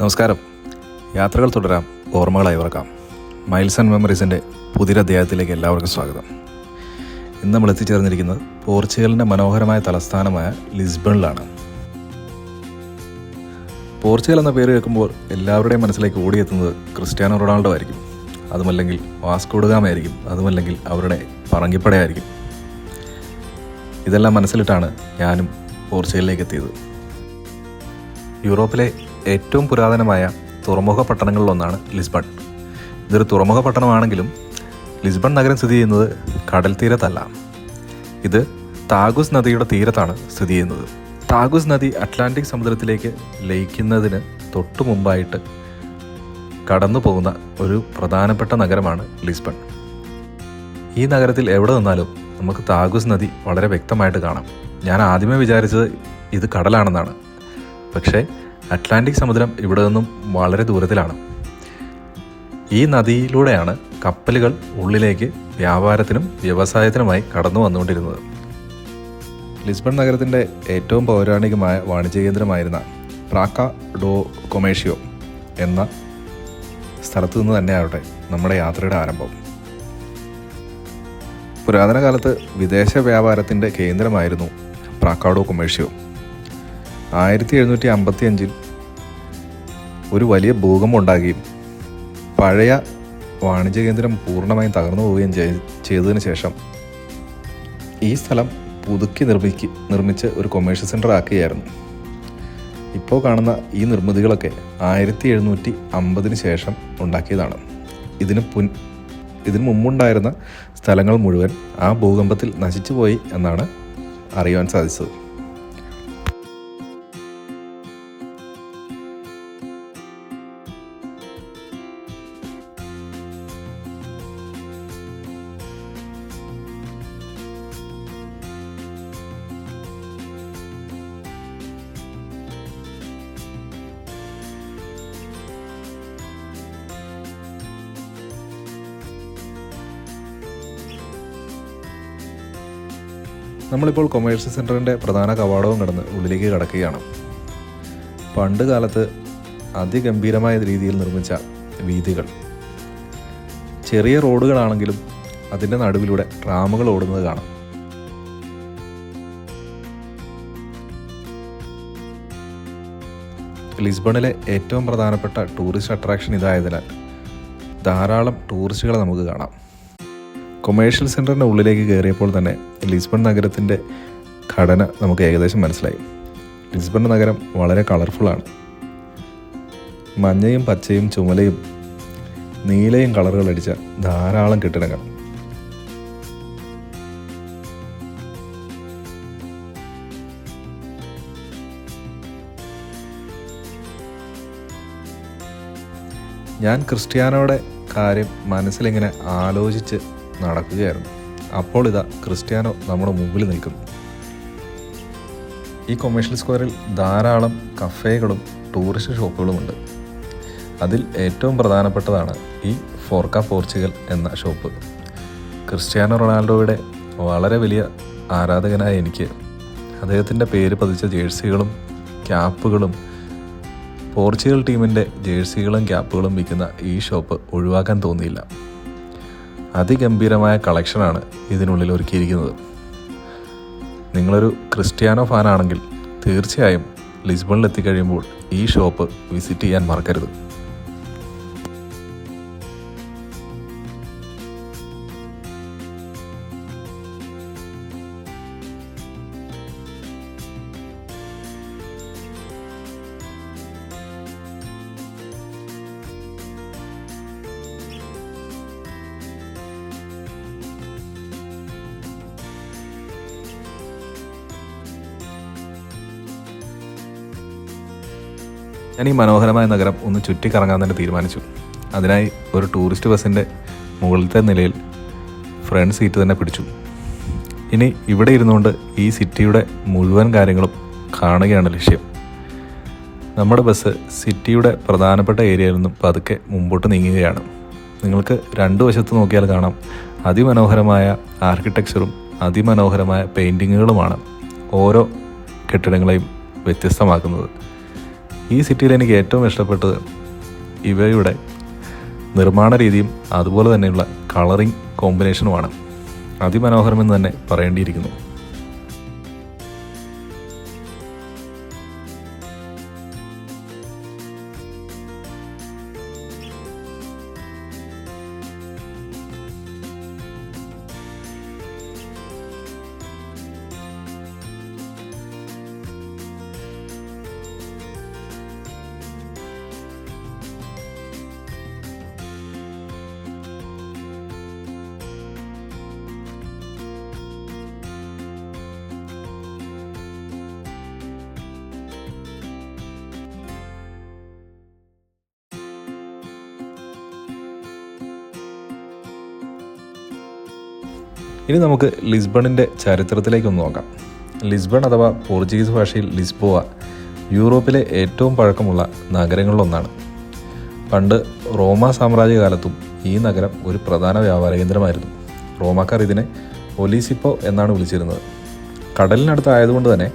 നമസ്കാരം. യാത്രകൾ തുടരാം. ഓർമ്മകളായി ഉറക്കാം മൈൽസ് ആൻഡ് മെമ്മറീസിന്റെ അദ്ദേഹത്തിലേക്ക് എല്ലാവർക്കും സ്വാഗതം. ഇന്ന് നമ്മൾ എത്തിച്ചേർന്നിരിക്കുന്നത് പോർച്ചുഗലിന്റെ മനോഹരമായ തലസ്ഥാനമായ ലിസ്ബണിലാണ്. പോർച്ചുഗൽ എന്ന പേര് കേൾക്കുമ്പോൾ എല്ലാവരുടെയും മനസ്സിലേക്ക് ഓടിയെത്തുന്നത് ക്രിസ്ത്യാനോ റൊണാൾഡോ ആയിരിക്കും. അതുമല്ലെങ്കിൽ വാസ്കോഡുകാമായിരിക്കും അതുമല്ലെങ്കിൽ അവരുടെ പറങ്കിപ്പടയായിരിക്കും. ഇതെല്ലാം മനസ്സിലിട്ടാണ് ഞാനും പോർച്ചുഗലിലേക്ക് എത്തിയത്. യൂറോപ്പിലെ ഏറ്റവും പുരാതനമായ തുറമുഖ പട്ടണങ്ങളിലൊന്നാണ് ലിസ്ബൺ. ഇതൊരു തുറമുഖ പട്ടണമാണെങ്കിലും ലിസ്ബൺ നഗരം സ്ഥിതി ചെയ്യുന്നത് കടൽ തീരത്തല്ല. ഇത് താഗുസ് നദിയുടെ തീരത്താണ് സ്ഥിതി ചെയ്യുന്നത്. താഗുസ് നദി അറ്റ്ലാന്റിക് സമുദ്രത്തിലേക്ക് ലയിക്കുന്നതിന് തൊട്ടു മുമ്പായിട്ട് കടന്നു പോകുന്ന ഒരു പ്രധാനപ്പെട്ട നഗരമാണ് ലിസ്ബൺ. ഈ നഗരത്തിൽ എവിടെ നിന്നാലും നമുക്ക് താഗുസ് നദി വളരെ വ്യക്തമായിട്ട് കാണാം. ഞാൻ ആദ്യമേ വിചാരിച്ചത് ഇത് കടലാണെന്നാണ്. പക്ഷേ അറ്റ്ലാന്റിക് സമുദ്രം ഇവിടെ നിന്നും വളരെ ദൂരത്തിലാണ്. ഈ നദിയിലൂടെയാണ് കപ്പലുകൾ ഉള്ളിലേക്ക് വ്യാപാരത്തിനും വ്യവസായത്തിനുമായി കടന്നു വന്നുകൊണ്ടിരുന്നത്. ലിസ്ബൺ നഗരത്തിന്റെ ഏറ്റവും പൗരാണികമായ വാണിജ്യ കേന്ദ്രമായിരുന്ന പ്രാക്ക ഡോ കൊമേഷ്യോ എന്ന സ്ഥലത്തു നിന്ന് തന്നെയാവട്ടെ നമ്മുടെ യാത്രയുടെ ആരംഭം. പുരാതന കാലത്ത് വിദേശ വ്യാപാരത്തിന്റെ കേന്ദ്രമായിരുന്നു പ്രാക്കാഡോ കൊമേഷ്യോ. ആയിരത്തി എഴുന്നൂറ്റി അമ്പത്തി അഞ്ചിൽ ഒരു വലിയ ഭൂകമ്പം ഉണ്ടാകുകയും പഴയ വാണിജ്യ കേന്ദ്രം പൂർണമായും തകർന്നു പോവുകയും ചെയ്- ചെയ്തതിനു ശേഷം ഈ സ്ഥലം പുതുക്കി നിർമ്മിക്ക് നിർമ്മിച്ച് ഒരു കൊമേഴ്ഷ്യൽ സെന്റർ ആക്കുകയായിരുന്നു. ഇപ്പോൾ കാണുന്ന ഈ നിർമ്മിതികളൊക്കെ ആയിരത്തി എഴുന്നൂറ്റി അമ്പതിന് ശേഷം ഉണ്ടാക്കിയതാണ്. ഇതിന് പുൻ ഇതിനു മുമ്പുണ്ടായിരുന്ന സ്ഥലങ്ങൾ മുഴുവൻ ആ ഭൂകമ്പത്തിൽ നശിച്ചുപോയി എന്നാണ് അറിയുവാൻ സാധിച്ചത്. നമ്മളിപ്പോൾ കൊമേഴ്സ്യൽ സെന്ററിന്റെ പ്രധാന കവാടവും കടന്ന് ഉള്ളിലേക്ക് കടക്കുകയാണ്. പണ്ട് കാലത്ത് അതിഗംഭീരമായ രീതിയിൽ നിർമ്മിച്ച വീതികൾ. ചെറിയ റോഡുകളാണെങ്കിലും അതിന്റെ നടുവിലൂടെ ട്രാമുകൾ ഓടുന്നത് കാണാം. ലിസ്ബണിലെ ഏറ്റവും പ്രധാനപ്പെട്ട ടൂറിസ്റ്റ് അട്രാക്ഷൻ ഇതായതിനാൽ ധാരാളം ടൂറിസ്റ്റുകളെ നമുക്ക് കാണാം. കൊമേഴ്ഷ്യൽ സെന്ററിന്റെ ഉള്ളിലേക്ക് കയറിയപ്പോൾ തന്നെ ലിസ്ബൺ നഗരത്തിന്റെ ഘടന നമുക്ക് ഏകദേശം മനസ്സിലായി. ലിസ്ബൺ നഗരം വളരെ കളർഫുള്ളാണ് മഞ്ഞയും പച്ചയും ചുമലയും നീലയും കളറുകൾ അടിച്ച ധാരാളം കെട്ടിടങ്ങൾ. ഞാൻ ക്രിസ്ത്യാനോയുടെ കാര്യം മനസ്സിലിങ്ങനെ ആലോചിച്ച് നടക്കുകയായിരുന്നു. അപ്പോൾ ഇതാ ക്രിസ്ത്യാനോ നമ്മുടെ മുമ്പിൽ നിൽക്കുന്നു. ഈ കൊമേഴ്ഷ്യൽ സ്ക്വയറിൽ ധാരാളം കഫേകളും ടൂറിസ്റ്റ് ഷോപ്പുകളുമുണ്ട്. അതിൽ ഏറ്റവും പ്രധാനപ്പെട്ടതാണ് ഈ ഫോർക്ക പോർച്ചുഗൽ എന്ന ഷോപ്പ്. ക്രിസ്ത്യാനോ റൊണാൾഡോയുടെ വളരെ വലിയ ആരാധകനായ എനിക്ക് അദ്ദേഹത്തിന്റെ പേര് പതിച്ച ജേഴ്സികളും ക്യാപ്പുകളും പോർച്ചുഗൽ ടീമിന്റെ ജേഴ്സികളും ക്യാപ്പുകളും വിൽക്കുന്ന ഈ ഷോപ്പ് ഒഴിവാക്കാൻ തോന്നിയില്ല. അതിഗംഭീരമായ കളക്ഷനാണ് ഇതിനുള്ളിൽ ഒരുക്കിയിരിക്കുന്നത്. നിങ്ങളൊരു ക്രിസ്ത്യാനോ ഫാനാണെങ്കിൽ തീർച്ചയായും ലിസ്ബണിൽ എത്തിക്കഴിയുമ്പോൾ ഈ ഷോപ്പ് വിസിറ്റ് ചെയ്യാൻ മറക്കരുത്. ഞാൻ ഈ മനോഹരമായ നഗരം ഒന്ന് ചുറ്റിക്കറങ്ങാൻ തന്നെ തീരുമാനിച്ചു. അതിനായി ഒരു ടൂറിസ്റ്റ് ബസ്സിന്റെ മുകളിലത്തെ നിലയിൽ ഫ്രണ്ട് സീറ്റ് തന്നെ പിടിച്ചു. ഇനി ഇവിടെ ഇരുന്നുകൊണ്ട് ഈ സിറ്റിയുടെ മുഴുവൻ കാര്യങ്ങളും കാണുകയാണ് ലക്ഷ്യം. നമ്മുടെ ബസ് സിറ്റിയുടെ പ്രധാനപ്പെട്ട ഏരിയയിൽ നിന്നും പതുക്കെ മുമ്പോട്ട് നീങ്ങുകയാണ്. നിങ്ങൾക്ക് രണ്ടു വശത്ത് നോക്കിയാൽ കാണാം. അതിമനോഹരമായ ആർക്കിടെക്ചറും അതിമനോഹരമായ പെയിന്റിങ്ങുകളുമാണ് ഓരോ കെട്ടിടങ്ങളെയും വ്യത്യസ്തമാക്കുന്നത്. ഈ സിറ്റിയിൽ എനിക്ക് ഏറ്റവും ഇഷ്ടപ്പെട്ടത് ഇവയുടെ നിർമ്മാണ രീതിയും അതുപോലെ തന്നെയുള്ള കളറിംഗ് കോമ്പിനേഷനുമാണ്. അതിമനോഹരമെന്ന് തന്നെ പറയേണ്ടിയിരിക്കുന്നു. ഇനി നമുക്ക് ലിസ്ബണിന്റെ ചരിത്രത്തിലേക്കൊന്ന് നോക്കാം. ലിസ്ബൺ അഥവാ പോർച്ചുഗീസ് ഭാഷയിൽ ലിസ്ബോവ യൂറോപ്പിലെ ഏറ്റവും പഴക്കമുള്ള നഗരങ്ങളിലൊന്നാണ്. പണ്ട് റോമ സാമ്രാജ്യകാലത്തും ഈ നഗരം ഒരു പ്രധാന വ്യാപാര കേന്ദ്രമായിരുന്നു. റോമാക്കാർ ഇതിനെ ഒലീസിപ്പോ എന്നാണ് വിളിച്ചിരുന്നത്. കടലിനടുത്തായതുകൊണ്ട് തന്നെ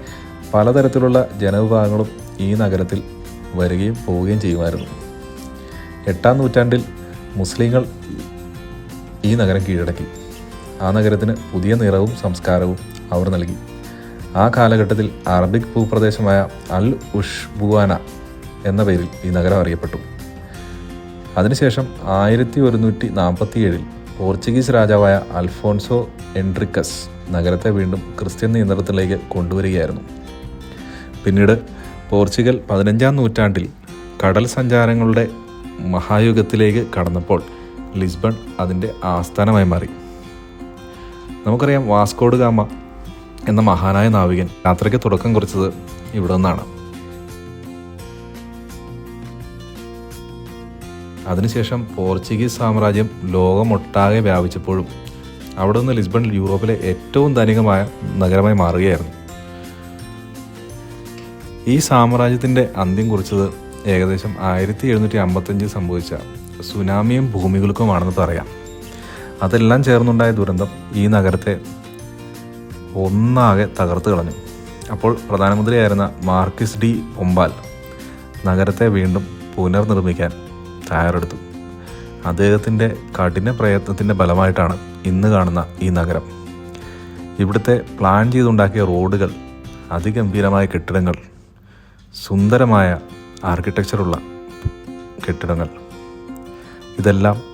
പലതരത്തിലുള്ള ജനവിഭാഗങ്ങളും ഈ നഗരത്തിൽ വരികയും പോവുകയും ചെയ്യുമായിരുന്നു. എട്ടാം നൂറ്റാണ്ടിൽ മുസ്ലിങ്ങൾ ഈ നഗരം കീഴടക്കി. ആ നഗരത്തിന് പുതിയ നിറവും സംസ്കാരവും അവർ നൽകി. ആ കാലഘട്ടത്തിൽ അറബിക് ഭൂപ്രദേശമായ അൽ ഉഷ് ബുവാന എന്ന പേരിൽ ഈ നഗരം അറിയപ്പെട്ടു. അതിനുശേഷം ആയിരത്തി ഒരുന്നൂറ്റി നാൽപ്പത്തി ഏഴിൽ പോർച്ചുഗീസ് രാജാവായ അൽഫോൺസോ എൻട്രിക്കസ് നഗരത്തെ വീണ്ടും ക്രിസ്ത്യൻ നിയന്ത്രണത്തിലേക്ക് കൊണ്ടുവരികയായിരുന്നു. പിന്നീട് പോർച്ചുഗൽ പതിനഞ്ചാം നൂറ്റാണ്ടിൽ കടൽ സഞ്ചാരങ്ങളുടെ മഹായുഗത്തിലേക്ക് കടന്നപ്പോൾ ലിസ്ബൺ അതിന്റെ ആസ്ഥാനമായി മാറി. നമുക്കറിയാം വാസ്കോഡ് ഗാമ എന്ന മഹാനായ നാവികൻ യാത്രയ്ക്ക് തുടക്കം കുറിച്ചത് ഇവിടെ നിന്നാണ്. അതിനുശേഷം പോർച്ചുഗീസ് സാമ്രാജ്യം ലോകമൊട്ടാകെ വ്യാപിച്ചപ്പോഴും അവിടെ നിന്ന് ലിസ്ബൺ യൂറോപ്പിലെ ഏറ്റവും ധനികമായ നഗരമായി മാറുകയായിരുന്നു. ഈ സാമ്രാജ്യത്തിന്റെ അന്ത്യം കുറിച്ചത് ഏകദേശം ആയിരത്തി എഴുന്നൂറ്റി അമ്പത്തഞ്ചിൽ സംഭവിച്ച സുനാമിയും ഭൂമികൾക്കുമാണെന്ന് പറയാം. അതെല്ലാം ചേർന്നുണ്ടായ ദുരന്തം ഈ നഗരത്തെ ഒന്നാകെ തകർത്ത് കളഞ്ഞു. അപ്പോൾ പ്രധാനമന്ത്രിയായിരുന്ന മാർക്കിസ് ഡി പൊമ്പാൽ നഗരത്തെ വീണ്ടും പുനർനിർമ്മിക്കാൻ തയ്യാറെടുത്തു. അദ്ദേഹത്തിന്റെ കഠിന പ്രയത്നത്തിന്റെ ഫലമായിട്ടാണ് ഇന്ന് കാണുന്ന ഈ നഗരം. ഇവിടുത്തെ പ്ലാൻ ചെയ്തുണ്ടാക്കിയ റോഡുകൾ അതിഗംഭീരമായ കെട്ടിടങ്ങൾ സുന്ദരമായ ആർക്കിടെക്ചറുള്ള കെട്ടിടങ്ങൾ ഇതെല്ലാം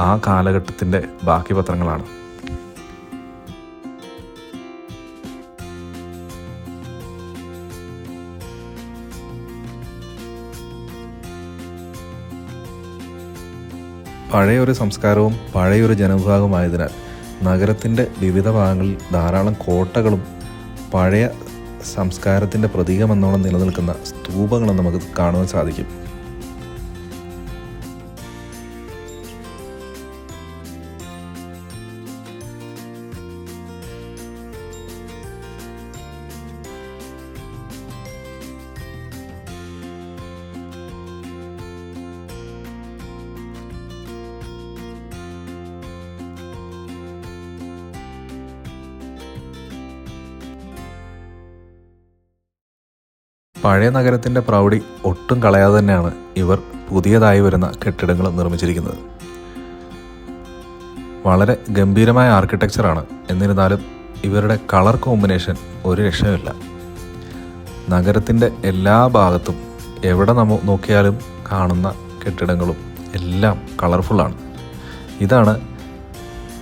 ആ കാലഘട്ടത്തിന്റെ ബാക്കി പത്രങ്ങളാണ് പഴയൊരു സംസ്കാരവും പഴയൊരു ജനവിഭാഗമായതിനാൽ നഗരത്തിന്റെ വിവിധ ഭാഗങ്ങളിൽ ധാരാളം കോട്ടകളും പഴയ സംസ്കാരത്തിന്റെ പ്രതീകമെന്നോണം നിലനിൽക്കുന്ന സ്തൂപങ്ങളും നമുക്ക് കാണുവാൻ സാധിക്കും. പഴയ നഗരത്തിന്റെ പ്രൗഢി ഒട്ടും കളയാതെ തന്നെയാണ് ഇവർ പുതിയതായി വരുന്ന കെട്ടിടങ്ങൾ നിർമ്മിച്ചിരിക്കുന്നത്. വളരെ ഗംഭീരമായ ആർക്കിടെക്ചറാണ് എന്നിരുന്നാലും ഇവരുടെ കളർ കോമ്പിനേഷൻ ഒരു രക്ഷയുമില്ല. നഗരത്തിന്റെ എല്ലാ ഭാഗത്തും എവിടെ നമ്മ നോക്കിയാലും കാണുന്ന കെട്ടിടങ്ങളും എല്ലാം കളർഫുള്ളാണ് ഇതാണ്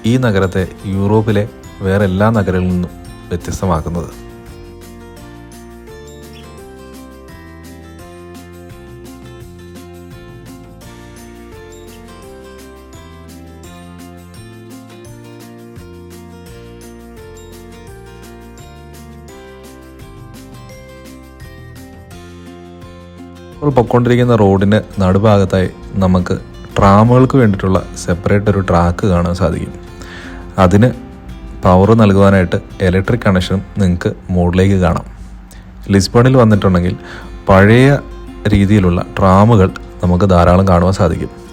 ഈ നഗരത്തെ യൂറോപ്പിലെ വേറെ എല്ലാ നഗരങ്ങളിൽ നിന്നും വ്യത്യസ്തമാക്കുന്നത്. ഇപ്പോൾ പൊയ്ക്കൊണ്ടിരിക്കുന്ന റോഡിന് നടുഭാഗത്തായി നമുക്ക് ട്രാമുകൾക്ക് വേണ്ടിയിട്ടുള്ള സെപ്പറേറ്റ് ഒരു ട്രാക്ക് കാണാൻ സാധിക്കും. അതിന് പവർ നൽകുവാനായിട്ട് ഇലക്ട്രിക് കണക്ഷനും നിങ്ങൾക്ക് മുകളിലേക്ക് കാണാം. ലിസ്ബണിൽ വന്നിട്ടുണ്ടെങ്കിൽ പഴയ രീതിയിലുള്ള ട്രാമുകൾ നമുക്ക് ധാരാളം കാണുവാൻ സാധിക്കും.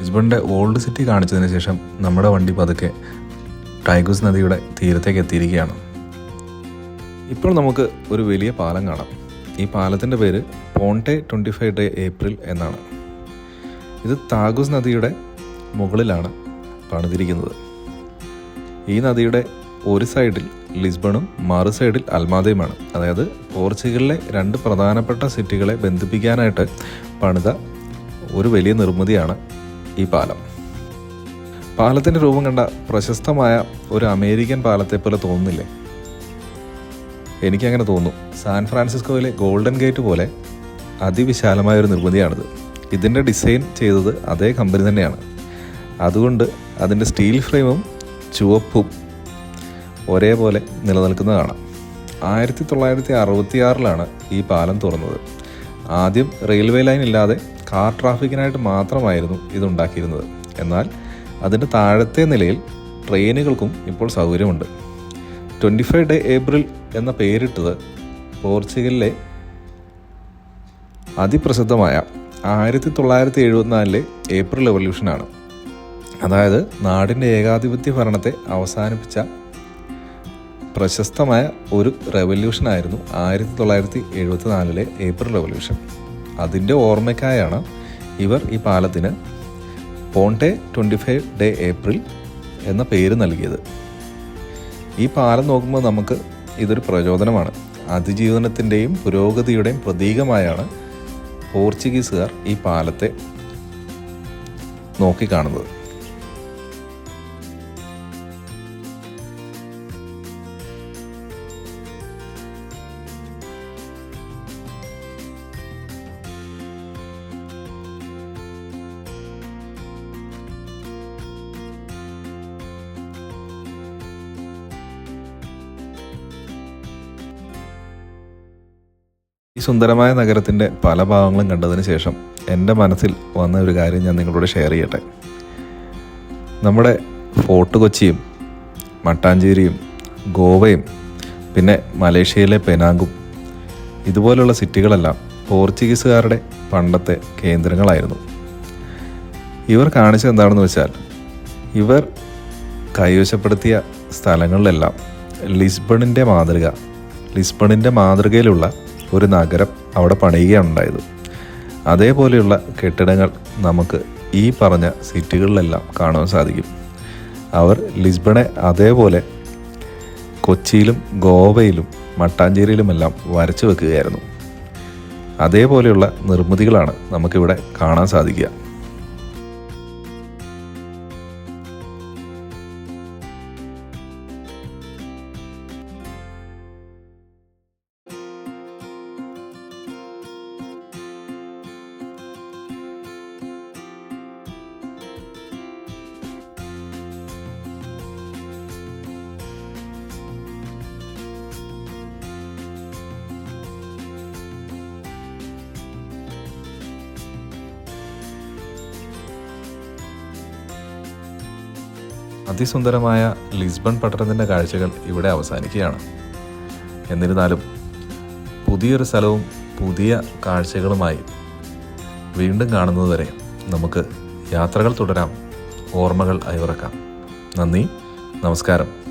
ലിസ്ബണിന്റെ ഓൾഡ് സിറ്റി കാണിച്ചതിന് ശേഷം നമ്മുടെ വണ്ടി പതുക്കെ ടൈഗൂസ് നദിയുടെ തീരത്തേക്ക് എത്തിയിരിക്കുകയാണ്. ഇപ്പോൾ നമുക്ക് ഒരു വലിയ പാലം കാണാം. ഈ പാലത്തിന്റെ പേര് Ponte twenty five de April എന്നാണ്. ഇത് താഗൂസ് നദിയുടെ മുകളിലാണ് പണിതിരിക്കുന്നത്. ഈ നദിയുടെ ഒരു സൈഡിൽ ലിസ്ബണും മറു സൈഡിൽ അൽമാദയുമാണ്. അതായത് പോർച്ചുഗലിലെ രണ്ട് പ്രധാനപ്പെട്ട സിറ്റികളെ ബന്ധിപ്പിക്കാനായിട്ട് പണിത ഒരു വലിയ നിർമ്മിതിയാണ് ഈ പാലം. പാലത്തിന്റെ രൂപം കണ്ട പ്രശസ്തമായ ഒരു അമേരിക്കൻ പാലത്തെ പോലെ തോന്നുന്നില്ലേ? എനിക്കങ്ങനെ തോന്നുന്നു. സാൻ ഫ്രാൻസിസ്കോയിലെ ഗോൾഡൻ ഗേറ്റ് പോലെ അതിവിശാലമായ ഒരു നിർമ്മിതിയാണിത്. ഇതിന്റെ ഡിസൈൻ ചെയ്തത് അതേ കമ്പനി തന്നെയാണ്. അതുകൊണ്ട് അതിന്റെ സ്റ്റീൽ ഫ്രെയിമും ചുവപ്പും ഒരേപോലെ നിലനിൽക്കുന്നതാണ് ആയിരത്തി തൊള്ളായിരത്തി അറുപത്തി ആറിലാണ് ഈ പാലം തുറന്നത്. ആദ്യം റെയിൽവേ ലൈൻ ഇല്ലാതെ കാർ ട്രാഫിക്കിനായിട്ട് മാത്രമായിരുന്നു ഇതുണ്ടാക്കിയിരുന്നത്. എന്നാൽ അതിന്റെ താഴത്തെ നിലയിൽ ട്രെയിനുകൾക്കും ഇപ്പോൾ സൗകര്യമുണ്ട്. ട്വന്റി ഫൈവ് ഡേ ഏപ്രിൽ എന്ന പേരിട്ടത് പോർച്ചുഗലിലെ അതിപ്രസിദ്ധമായ ആയിരത്തി തൊള്ളായിരത്തി എഴുപത്തിനാലിലെ ഏപ്രിൽ റെവല്യൂഷനാണ് അതായത് നാടിന്റെ ഏകാധിപത്യ ഭരണത്തെ അവസാനിപ്പിച്ച പ്രശസ്തമായ ഒരു റെവല്യൂഷനായിരുന്നു ആയിരത്തി തൊള്ളായിരത്തി എഴുപത്തി നാലിലെ ഏപ്രിൽ റെവല്യൂഷൻ അതിന്റെ ഓർമ്മയ്ക്കായാണ് ഇവർ ഈ പാലത്തിന് Ponte twenty five de April എന്ന പേര് നൽകിയത്. ഈ പാലം നോക്കുമ്പോൾ നമുക്ക് ഇതൊരു പ്രചോദനമാണ്. അതിജീവനത്തിന്റെയും പുരോഗതിയുടെയും പ്രതീകമായാണ് പോർച്ചുഗീസുകാർ ഈ പാലത്തെ നോക്കിക്കാണുന്നത് ഈ സുന്ദരമായ നഗരത്തിന്റെ പല ഭാഗങ്ങളും കണ്ടതിന് ശേഷം എന്റെ മനസ്സിൽ വന്ന ഒരു കാര്യം ഞാൻ നിങ്ങളോട് ഷെയർ ചെയ്യട്ടെ. നമ്മുടെ ഫോർട്ട് കൊച്ചിയും മട്ടാഞ്ചേരിയും ഗോവയും പിന്നെ മലേഷ്യയിലെ പെനാങ്കും ഇതുപോലുള്ള സിറ്റികളെല്ലാം പോർച്ചുഗീസുകാരുടെ പണ്ടത്തെ കേന്ദ്രങ്ങളായിരുന്നു. ഇവർ കാണിച്ചത് എന്താണെന്ന് വെച്ചാൽ ഇവർ കൈവശപ്പെടുത്തിയ സ്ഥലങ്ങളിലെല്ലാം ലിസ്ബണിന്റെ മാതൃക ലിസ്ബണിന്റെ മാതൃകയിലുള്ള ഒരു നഗരം അവിടെ പണിയുകയാണ് ഉണ്ടായത് അതേപോലെയുള്ള കെട്ടിടങ്ങൾ നമുക്ക് ഈ പറഞ്ഞ സിറ്റികളിലെല്ലാം കാണാൻ സാധിക്കും. അവർ ലിസ്ബണെ അതേപോലെ കൊച്ചിയിലും ഗോവയിലും മട്ടാഞ്ചേരിയിലുമെല്ലാം വരച്ചു വെക്കുകയായിരുന്നു. അതേപോലെയുള്ള നിർമ്മിതികളാണ് നമുക്കിവിടെ കാണാൻ സാധിക്കുക. അതിസുന്ദരമായ ലിസ്ബൺ പട്ടണത്തിന്റെ കാഴ്ചകൾ ഇവിടെ അവസാനിക്കുകയാണ്. എന്നിരുന്നാലും പുതിയൊരു സ്ഥലവും പുതിയ കാഴ്ചകളുമായി വീണ്ടും കാണുന്നതുവരെ നമുക്ക് യാത്രകൾ തുടരാം. ഓർമ്മകൾ അയവിറക്കാം. നന്ദി നമസ്കാരം.